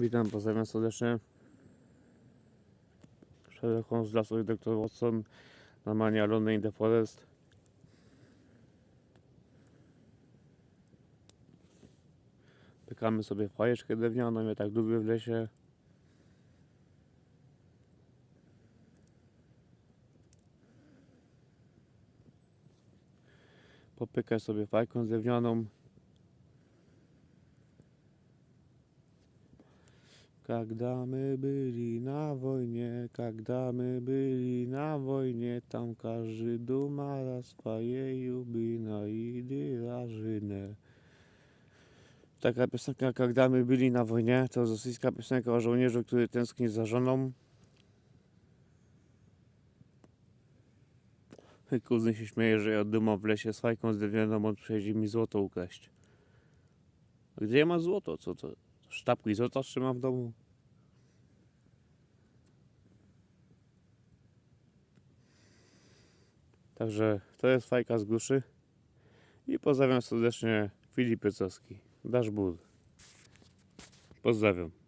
Witam, pozdrawiam serdecznie. Holmes, Lasso i Dr. Watson na manie Alone in the Forest. Pykamy sobie fajeczkę drewnianą, ja tak lubię w lesie. Popykaj sobie fajką drewnianą. Когда мы были на войне, когда мы были на войне, там каждый думал о своей юбино i drażynę. Taka piosenka, когда my byli na wojnie, to rosyjska piosenka o żołnierzu, który tęskni za żoną. Kuzyn się śmieje, że ja dumam w lesie z fajką zdrewnianą, on przyjedzie mi złoto ukraść. A Gdzie ja mam złoto? Co to? Sztabki złota trzymam w domu? Także to jest fajka z gruszy. I pozdrawiam serdecznie Filip Piecowski. Dasz ból. Pozdrawiam.